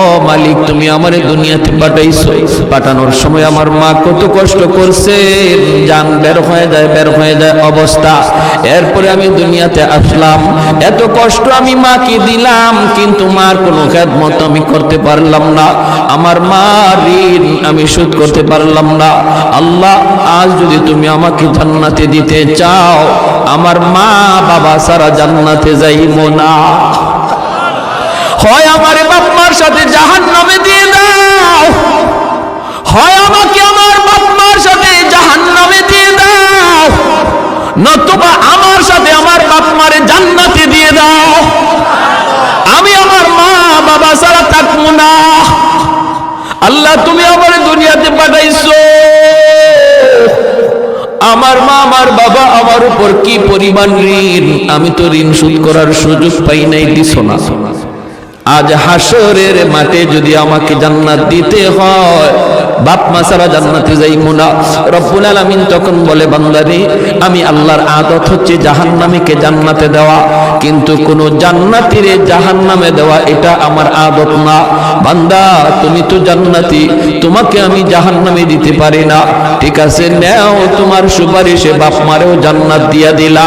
ও মালিক, তুমি আমার দুনিয়াতে পাঠাইছো। পাঠানোর সময় আমার মা কত কষ্ট করছে। জান বের হয়ে যায়, বের হয়ে যায় অবস্থা। এরপরে আমি দুনিয়াতে আসলাম। এত কষ্ট আমি মাকে দিলাম, কিন্তু মার কোনো খেদমত আমি করতে পারলাম না। আমার মা ঋণ আমি শোধ করতে পারলাম না। আল্লাহ, আজ যদি তুমি আমাকে জান্নাতে দিতে চাও, আমার মা বাবা সারা জান্নাতে যাইব না। হয় আমার বাপমার সাথে জাহান নামে দিয়ে দাও, হয় আমাকে আমার বাপমার সাথে জাহান নামে দিয়ে দাও, নতুবা আমার সাথে আমার বাপমারে জান্নাতে দিয়ে দাও। আমি আমার মা, বাবা ছাড়া থাকব না। আল্লাহ, তুমি আমার দুনিয়াতে পাঠাইছো। আমার মা, আমার বাবা আমার উপর কি পরিমাণ ঋণ? আমি তো ঋণ শোধ করার সুযোগ পাই নাই, দিছ না। আজ হাসরের মাঠে যদি আমাকে জান্নাত দিতে হয়, বাপ মা সারা জান্নাতে যাইব না। রব্বুল আলামিন তখন বলে, বান্দারে, আমি আল্লাহর আদত হচ্ছে জাহান্নামীকে জান্নাতে দেওয়া। কিন্তু কোন জান্নাতিরে জাহান্নামে দেওয়া, এটা আমার আদত না। বান্দা, তুমি তো জান্নাতি, তোমাকে আমি জাহান্নামে দিতে পারি না। ঠিক আছে, নেও তোমার সুপারিশে বাপ মারেও জান্নাত দিয়া দিলা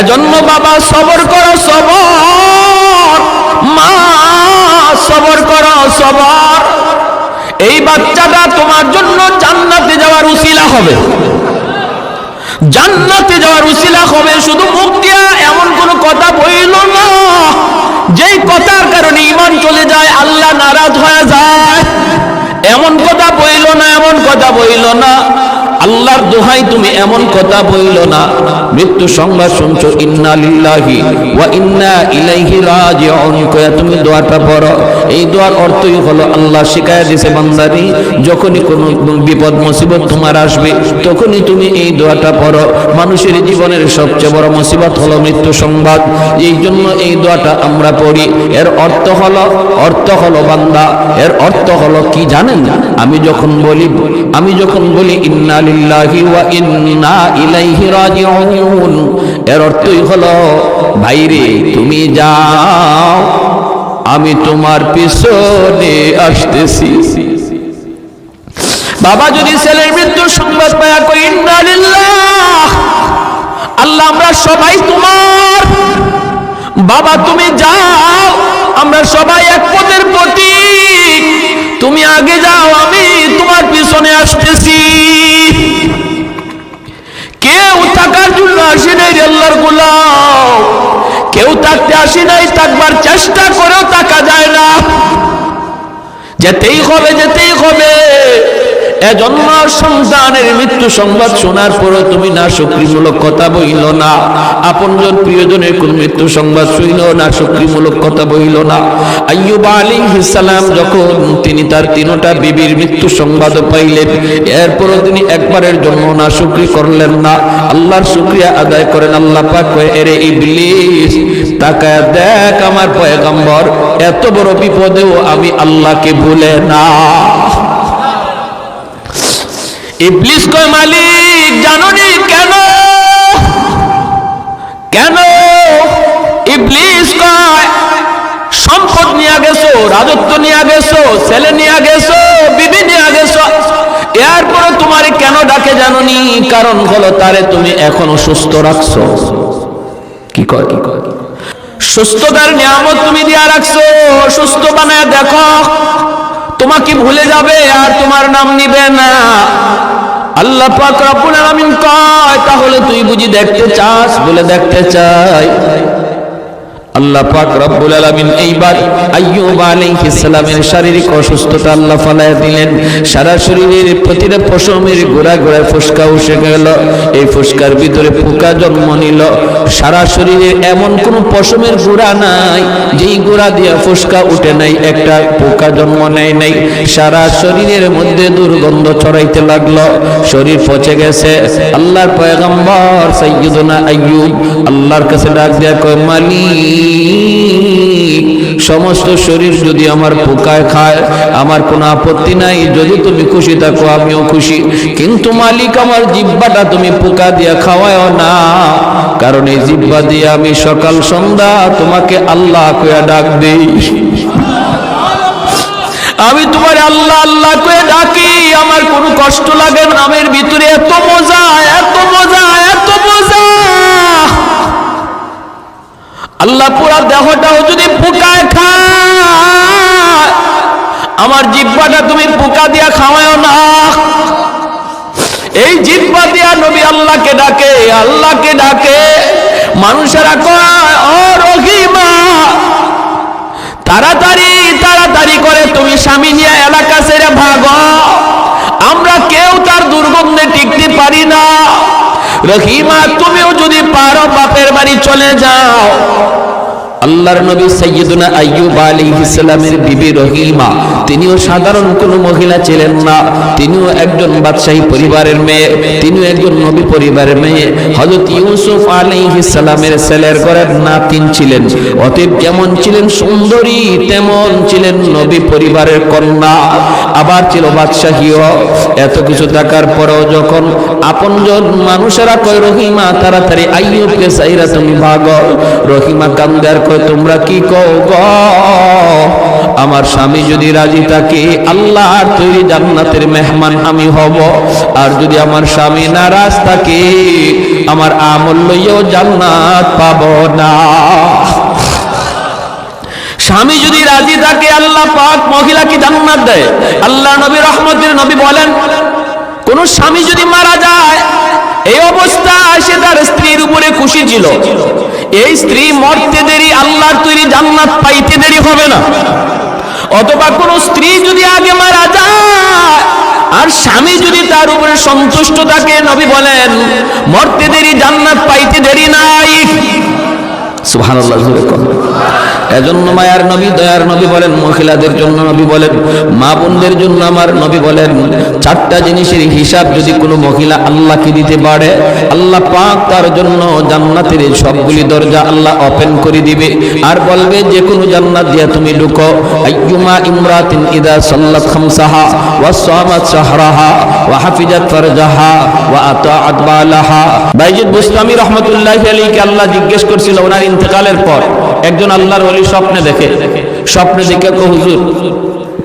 এজন্য বাবা, সবর করো, সবর। সবর করো, সবর। এই বাচ্চাটা তোমার জন্য জান্নাতে যাওয়ার উসিলা হবে। জান্নাতে যাওয়ার উসিলা হবে, শুধু মুখ দিয়া এমন কোন কথা বইল না। যেই কথার কারণে ইমান চলে যায়, আল্লাহ নারাজ হয়ে যায়। এমন কথা বইল না, এমন কথা বইল না। আল্লাহর দোহাই তুমি এমন কথা বইল না। মৃত্যু সংবাদ শুনছো, ইন্না লিল্লাহি ওয়া ইন্না ইলাইহি রাজিউন। কয়া, তুমি দোয়াটা পড়ো। এই দোয়ার অর্থই হলো, আল্লাহ শিখায় দিয়েছে বান্দারি, যখনই কোনো বিপদ, মুসিবত তোমার আসবে, তখনই তুমি এই দোয়াটা পড়ো। মানুষের জীবনের সবচেয়ে বড় মুসিবত হলো মৃত্যু সংবাদ। এই জন্য এই দোয়াটা আমরা পড়ি। এর অর্থ হলো অর্থ হলো বান্দা। এর অর্থ হলো কি জানেন? আমি যখন বলি, আমি যখন বলি, ইন্না তুমি যাও, আমি তোমার পিছনে আসতেছি। বাবা, যদি ছেলের মৃত্যুর সংবাদ পায়া কই আল্লাহ, আমরা সবাই তোমার। বাবা, তুমি যাও, আমরা সবাই এক পদের প্রতীক। তুমি আগে যাও কেউ আসি নাই থাকবার চেষ্টা করেও তাকা যায় না। যেতেই হবে যেতেই হবে। এজন্য সন্তানের মৃত্যু সংবাদ শোনার পরে তুমি না সক্রিয়মূলক কথা বইল না। আপনজন প্রিয়জনের কোন মৃত্যু সংবাদ শুইল না সক্রিয়মূলক কথা বইল না। আইয়ুব আলাইহিস সালাম যখন তিনি তার তিনটা বিবির মৃত্যু সংবাদ পাইলেন, এরপরও তিনি একবারের জন্য না শুকরি করলেন না। আল্লাহর শুকরিয়া আদায় করেন, আল্লাহ পাক এরে ইবলিস, তাকায় দেখ আমার পয়গম্বর, এত বড় বিপদেও আমি আল্লাহকে ভুলে না। ইবলিস কয় মালিক, জাননি কেন? কেন? ইবলিস কয়, সম্পদ নিয়ে গেছো, রাজত্ব নিয়ে গেছো, ছেলে নিয়ে গেছো, বিবি নিয়ে গেছো। এরপরে তোমার কেন ডাকে জাননি? কারণ হলো তারে তুমি এখনও সুস্থ রাখছো। কি কয়? কি কয় সুস্থতার নিয়ামত তুমি দিয়া রাখছো। সুস্থ বানায় দেখো। তোমাকে ভুলে যাবে আর তোমার নাম নিবে না। আল্লাহ পাক রব্বুল আলামিন কয় তাহলে তুই বুঝি দেখতে চাস বলে দেখতে চাই। আল্লাহ পাক রব্বুল আলামিন এইবার আইয়ুব আলাইহিস সালামের শারীরিক অসুস্থতা আল্লাহ ফালায় দিলেন। সারা শরীরের প্রতিটা পশমের গোড়া গোড়ায় ফুসকা উঠে গেল। এই ফুসকার ভিতরে পোকা জন্ম নিল। সারা শরীরে এমন কোন পশমের গোড়া নাই, যেই গোড়া দিয়া ফুসকা উঠে নাই, একটা পোকা জন্ম নেয় নাই। সারা শরীরের মধ্যে দুর্গন্ধ ছড়াইতে লাগল। শরীর পচে গেছে। আল্লাহর পয়গম্বর সাইয়্যিদুনা আইয়ুব আল্লাহর কাছে ডাক দিয়া কয়, মালিক সমস্ত শরীর যদি আমার পোকায় খায়, আমার কোনো আপত্তি নাই, যদি তুমি খুশি থাকো, আমিও খুশি। কিন্তু মালিক, আমার জিব্বাটা তুমি পোকা দিয়া খাওয়ায় না। কারণ এই জিব্বা দিয়ে আমি সকাল সন্ধ্যা তোমাকে আল্লাহ কয়া ডাক দেই। আমি তোমার আল্লাহ আল্লাহ করে ডাকি। আমার কোনো কষ্ট লাগে নামের ভিতরে এত মজা আল্লাহ পুরা দেহটাও যদি পোকায় খায়, আমার জিব্বাটা তুমি পোকা দিয়া খাওয়ায় না। এই জিব্বা দিয়া নবী আল্লাহকে ডাকে আল্লাহকে ডাকে, মানুষেরা কয় তাড়াতাড়ি তাড়াতাড়ি করে তুমি স্বামী নিয়ে এলাকা ছেড়ে ভাগ। আমরা কেউ তার দুর্গন্ধে টিকতে পারি না। রহিমা, তুমিও যদি পারো বাড়ি চলে যাও। আল্লাহর নবী সৈয়দুনা আইয়ুব আলাইহিস সালামের বিবি রহিমা। তিনিও সাধারণ কোনো মহিলা ছিলেন না। তিনিও একজন বাদশাহী পরিবারের মেয়ে। তিনিও একজন নবী পরিবারের মেয়ে। হযরত ইউসুফ আলাইহিস সালামের ছেলের ঘরের নাতিন ছিলেন। অতএব যেমন ছিলেন সুন্দরী, তেমন ছিলেন নবী পরিবারের কন্যা। আবার ছিল বাদশাহীও। এত কিছু থাকার পরেও যখন আপনজন মানুষেরা কয়, রহিমা, তাড়াতাড়ি আইয়ুবকে চাইরা তুমি ভাগো রহিমা কান্দার কয়, তোমরা কি কও গ? আমার স্বামী যদি রাজি থাকে, আল্লাহর তৈরি জান্নাতের মেহমান আমি হব। আর যদি আমার স্বামী নারাজ থাকে, আমার আমল লইয়াও জান্নাত পাব না। স্বামী যদি রাজি থাকে, আল্লাহ পাক মহিলাকে জান্নাত দেয়। আল্লাহ নবী রহমতের নবী বলেন, কোন স্বামী যদি মারা যায়, এই অবস্থায় সে তার স্ত্রীর উপরে খুশি ছিল। এই স্ত্রী মরতে দেরি আল্লাহর তৈরি জান্নাত পাইতে দেরি হবে না। অথবা কোন স্ত্রী যদি আগে মারা যায়, আর স্বামী যদি তার উপরে সন্তুষ্ট থাকে, নবী বলেন, মরতে দেরি জান্নাত পাইতে দেরি নাই। সুবহানাল্লাহ, জোরে কর এজন্য মায়ার নবী, দয়ার নবী বলেন, মহিলাদের জন্য নবী বলেন, মা বোনদের জন্য আমার নবী বলেন, চারটা জিনিসের হিসাব যদি কোনো মহিলা আল্লাহকে দিতে পারে, আল্লাহ পাক তার জন্য জান্নাতের সবগুলি দরজা আল্লাহ ওপেন করে দিবে। আর বলবে যে কোনো জান্নাত দিয়া তুমি ঢুকো আইয়ুমা ইমরাতিন ইদা সাল্লাত খামসাহা, ওয়া সামাত শাহরাহা, ওয়া হাফিজাত ফারজাহা, ওয়া আতাআত বালাহা। বাইজিদ বুস্তামি রাহমাতুল্লাহি আলাইহি আল্লাহ জিজ্ঞেস করছিল, ওনার ইন্তেকালের পর একজন আল্লাহর ওলি স্বপ্নে দেখে। স্বপ্নে দেখে হুজুর,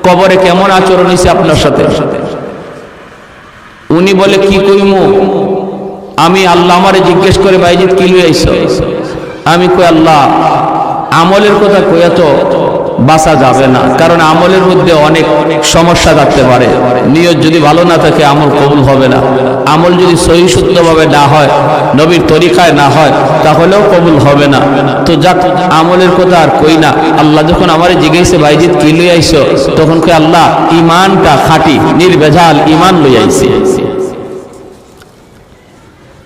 কবরে কেমন আচরণ হয়েছে আপনার সাথে? উনি বলে, কি কইমু? আমি আল্লাহ আমারে জিজ্ঞেস করে বাইজিৎ কি লই আইছো আমি কই, আল্লাহ, আমলের কথা কইয়া তো বাঁচা যাবে না। কারণ আমলের মধ্যে অনেক সমস্যা থাকতে পারে। নিয়ত যদি ভালো না থাকে, আমল কবুল হবে না। আমল যদি সহি শুদ্ধভাবে না হয়, নবীর তরিকায় না হয়, তাহলেও কবুল হবে না। তো যাক, আমলের কথা আর কই না। আল্লাহ যখন আমার জিজ্ঞেসে বাইজিৎ কি লই আইছো? তখন কই আল্লাহ ইমানটা খাঁটি নির্বেজাল ইমান লই আইছে।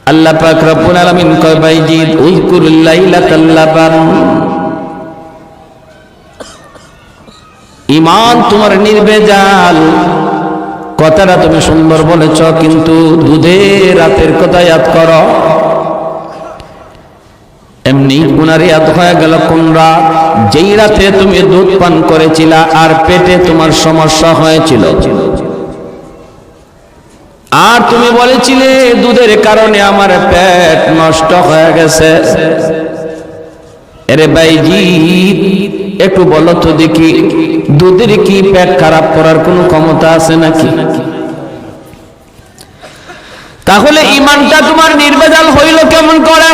আল্লাহ পাক রব্বুল আলামিন কয় বাইজিৎ উযকুরুল লাইলাতাল লাবান। ইমান তোমার নির্বেজাল কথাটা তুমি সুন্দর বলেছ, কিন্তু দুধের রাতের কথা ইয়াদ করো। এমনি গুনার ইয়াদ হয়ে গেল কোন রাত যেই রাতে তুমি দুধ পান করেছিলা, আর পেটে তোমার সমস্যা হয়েছিল। আর তুমি বলেছিলে, দুধের কারণে আমার পেট নষ্ট হয়ে গেছে। এরে ভাইজি একটু বলো তো দেখি, দুধের কি পেট খারাপ করার কোনো ক্ষমতা আছে নাকি? তাহলে ইমানটা তোমার নির্বেজাল হইল কেমন করে?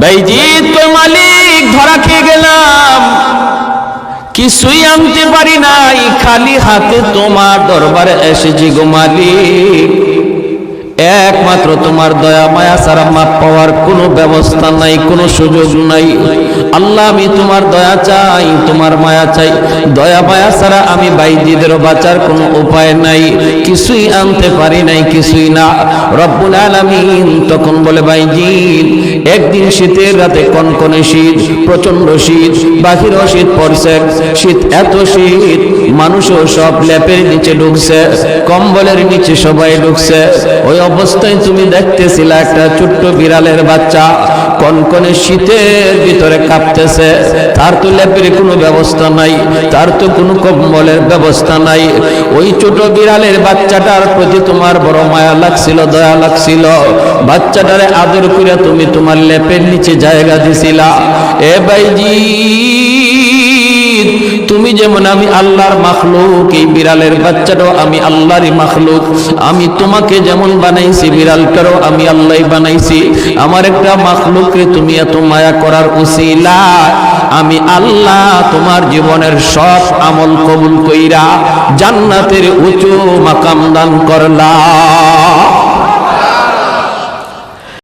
ভাইজি তো মালিক, ধরা খেয়ে গেলাম। কিছুই আনতে পারি নাই, খালি হাতে তোমার দরবারে এসেছি গো মালিক। তোমার দয়া, মায়া ছাড়া মাপ পাওয়ার কোনো ব্যবস্থা নাই, কোনো সুযোগ নাই। আল্লাহ, আমি তোমার দয়া চাই, তোমার মায়া চাই। দয়া, মায়া ছাড়া আমি বাইজিদেরও বাঁচার কোনো উপায় নাই। কিছুই আনতে পারি নাই, কিছুই না। রব্বুল আলামিন তখন বলে, বাইজিদ, একদিন শীতের রাতে কনকনে শীত প্রচণ্ড শীত, বাহিরও শীত পড়ছে। শীত এত শীত, মানুষও সব ল্যাপের নিচে ঢুকছে, কম্বলের নিচে সবাই ঢুকছে। ওই অবস্থায় তুমি দেখতেছিলা একটা ছোট্ট বিড়ালের বাচ্চা। কনকনে শীতের ভিতরে কাঁপতেছে। তার তো লেপের কোনো ব্যবস্থা নাই, তার তো কোনো কম্বলের ব্যবস্থা নাই। ওই ছোট বিড়ালের বাচ্চাটার প্রতি তোমার বড় মায়া লাগছিল, দয়া লাগছিল। বাচ্চাটারে আদর করে তুমি তোমার লেপের নিচে জায়গা দিছিলা। এ বাইজি তুমি যেমন আমি আল্লাহর মাখলুক, এই বিড়ালের বাচ্চাটাও আমি আল্লাহরই মাখলুক। আমি তোমাকে যেমন বানাইছি, বিড়ালটারও আমি আল্লাহ বানাইছি। আমার একটা মাখলুককে তুমি এত মায়া করার উসিলা আমি আল্লাহ তোমার জীবনের সব আমল কবুল কইরা জান্নাতের উঁচু মাকাম দান করলাম।